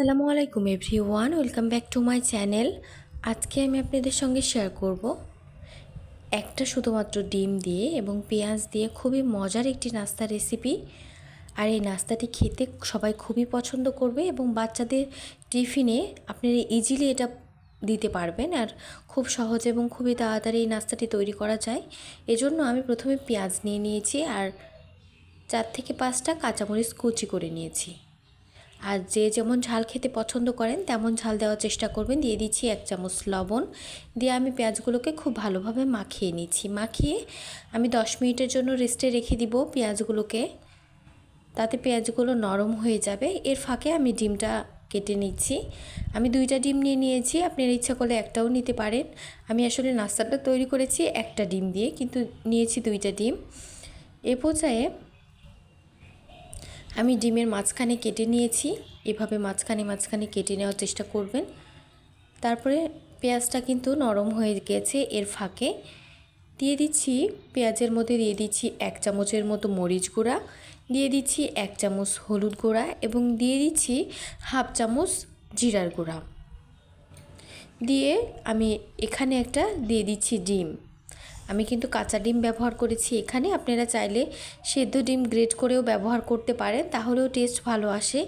আসসালামু আলাইকুম everyone welcome back to my channel. আজকে আমি আপনাদের সঙ্গে শেয়ার করব একটা শুধুমাত্র ডিম দিয়ে এবং পেঁয়াজ দিয়ে খুবই মজার একটি নাস্তা রেসিপি। আর এই নাস্তাটি খেতে সবাই খুবই পছন্দ করবে এবং বাচ্চাদের টিফিনে আপনারা ইজিলি এটা দিতে পারবেন আর খুব সহজ এবং খুবই তাড়াতাড়ি এই নাস্তাটি তৈরি করা যায়। এজন্য আমি প্রথমে পেঁয়াজ নিয়ে নিয়েছি আর চার থেকে পাঁচটা কাঁচামরিচ কুচি করে নিয়েছি। আর যে যেমন ঝাল খেতে পছন্দ করেন, তেমন ঝাল দেওয়ার চেষ্টা করবেন। দিয়ে দিচ্ছি এক চামচ লবণ। দিয়ে আমি পেঁয়াজগুলোকে খুব ভালোভাবে মাখিয়ে নিচ্ছি। মাখিয়ে আমি দশ মিনিটের জন্য রেস্টে রেখে দিব পেঁয়াজগুলোকে। তাতে পেঁয়াজগুলো নরম হয়ে যাবে। এর ফাঁকে আমি ডিমটা কেটে নিচ্ছি। আমি দুইটা ডিম নিয়ে নিয়েছি। আপনার ইচ্ছা করলে একটাও নিতে পারেন। আমি আসলে নাস্তাটা তৈরি করেছি একটা ডিম দিয়ে, কিন্তু নিয়েছি দুইটা ডিম। এ পর্যায়ে আমি ডিমের মাঝখানে কেটে নিয়েছি। এভাবে মাঝখানে মাঝখানে কেটে নেওয়ার চেষ্টা করবেন। তারপরে পেঁয়াজটা কিন্তু নরম হয়ে গেছে এর ফাঁকে। দিয়ে দিচ্ছি, পেঁয়াজের মধ্যে দিয়ে দিচ্ছি এক চামচের মতো মরিচ গুঁড়া। দিয়ে দিচ্ছি এক চামচ হলুদ গুঁড়া এবং দিয়ে দিচ্ছি হাফ চামচ জিরার গুঁড়া। দিয়ে আমি এখানে একটা দিয়ে দিচ্ছি ডিম। আমি কিন্তু কাঁচা ডিম ব্যবহার করেছি এখানে। আপনারা চাইলে সেদ্ধ ডিম গ্রেট করেও ব্যবহার করতে পারেন, তাহলেও টেস্ট ভালো আসে।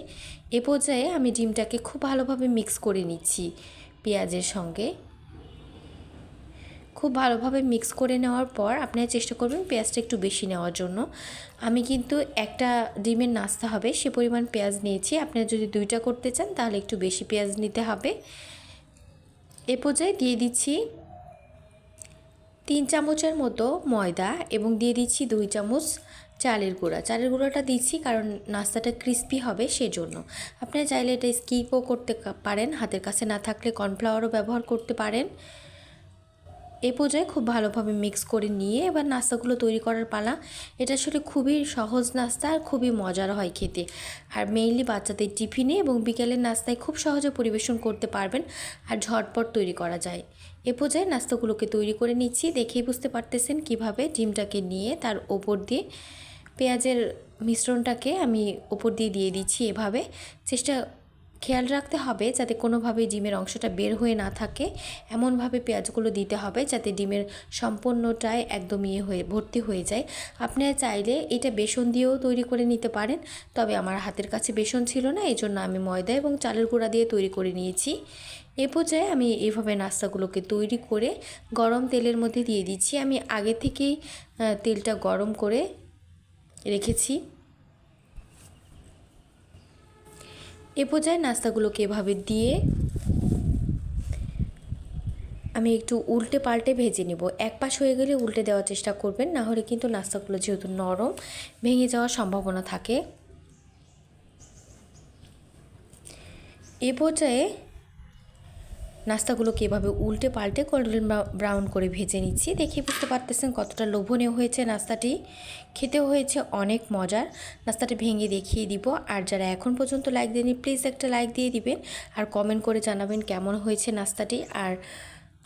এ পর্যায়ে আমি ডিমটাকে খুব ভালোভাবে মিক্স করে নিচ্ছি পেঁয়াজের সঙ্গে। খুব ভালোভাবে মিক্স করে নেওয়ার পর আপনারা চেষ্টা করবেন পেঁয়াজটা একটু বেশি নেওয়ার জন্য। আমি কিন্তু একটা ডিমের নাস্তা হবে, সে পরিমাণ পেঁয়াজ নিয়েছি। আপনারা যদি দুইটা করতে চান তাহলে একটু বেশি পেঁয়াজ নিতে হবে। এ পর্যায়ে দিয়ে দিচ্ছি তিন চামচের মতো ময়দা এবং দিয়ে দিচ্ছি দুই চামচ চালের গুঁড়া। চালের গুঁড়াটা দিচ্ছি কারণ নাস্তাটা ক্রিস্পি হবে সেজন্য। আপনারা চাইলে এটা স্কিপও করতে পারেন, হাতের কাছে না থাকলে কর্নফ্লাওয়ারও ব্যবহার করতে পারেন। এ পর্যায়ে খুব ভালোভাবে মিক্স করে নিয়ে এবার নাস্তাগুলো তৈরি করার পালা। এটা আসলে খুবই সহজ নাস্তা আর খুবই মজার হয় খেতে। আর মেইনলি বাচ্চাদের টিফিনে এবং বিকেলের নাস্তায় খুব সহজে পরিবেশন করতে পারবেন আর ঝটপট তৈরি করা যায়। এ পর্যায়ে নাস্তাগুলোকে তৈরি করে নিচ্ছি, দেখেই বুঝতে পারতেছেন কীভাবে ডিমটাকে নিয়ে তার ওপর দিয়ে পেঁয়াজের মিশ্রণটাকে আমি ওপর দিয়ে দিয়ে দিচ্ছি এভাবে। চেষ্টা খেয়াল রাখতে হবে যাতে কোনোভাবেই ডিমের অংশটা বের হয়ে না থাকে। এমনভাবে পেঁয়াজগুলো দিতে হবে যাতে ডিমের সম্পূর্ণটাই একদম ইয়ে হয়ে, ভর্তি হয়ে যায়। আপনারা চাইলে এটা বেসন দিয়েও তৈরি করে নিতে পারেন, তবে আমার হাতের কাছে বেসন ছিল না এই জন্য আমি ময়দা এবং চালের গুঁড়া দিয়ে তৈরি করে নিয়েছি। এ পর্যায়ে আমি এইভাবে নাস্তাগুলোকে তৈরি করে গরম তেলের মধ্যে দিয়ে দিচ্ছি। আমি আগে থেকেই তেলটা গরম করে রেখেছি। এ পর্যায়ে নাস্তাগুলোকে এভাবে দিয়ে আমি একটু উল্টে পাল্টে ভেজে নেব। এক পাশ হয়ে গেলে উল্টে দেওয়ার চেষ্টা করবেন, না হলে কিন্তু নাস্তাগুলো যেহেতু নরম, ভেঙে যাওয়ার সম্ভাবনা থাকে। এ পর্যায়ে নাস্তাগুলোকে এভাবে উল্টে পাল্টে গোল্ডেন ব্রাউন করে ভেজে নিচ্ছি। দেখে বুঝতে পারতেছেন কতটা লোভনীয় হয়েছে নাস্তাটি। খেতেও হয়েছে অনেক মজার। নাস্তাটি ভেঙে দেখিয়ে দিব। আর যারা এখন পর্যন্ত লাইক দেয়নি প্লিজ একটা লাইক দিয়ে দিবেন। আর কমেন্ট করে জানাবেন কেমন হয়েছে নাস্তাটি। আর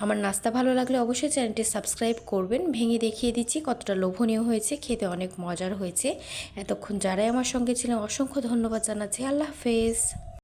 আমার নাস্তা ভালো লাগলে অবশ্যই চ্যানেলটি সাবস্ক্রাইব করবেন। ভেঙে দেখিয়ে দিচ্ছি কতটা লোভনীয় হয়েছে। খেতে অনেক মজার হয়েছে। এতক্ষণ যারাই আমার সঙ্গে ছিলেন, অসংখ্য ধন্যবাদ জানাচ্ছি। আল্লাহ হাফেজ।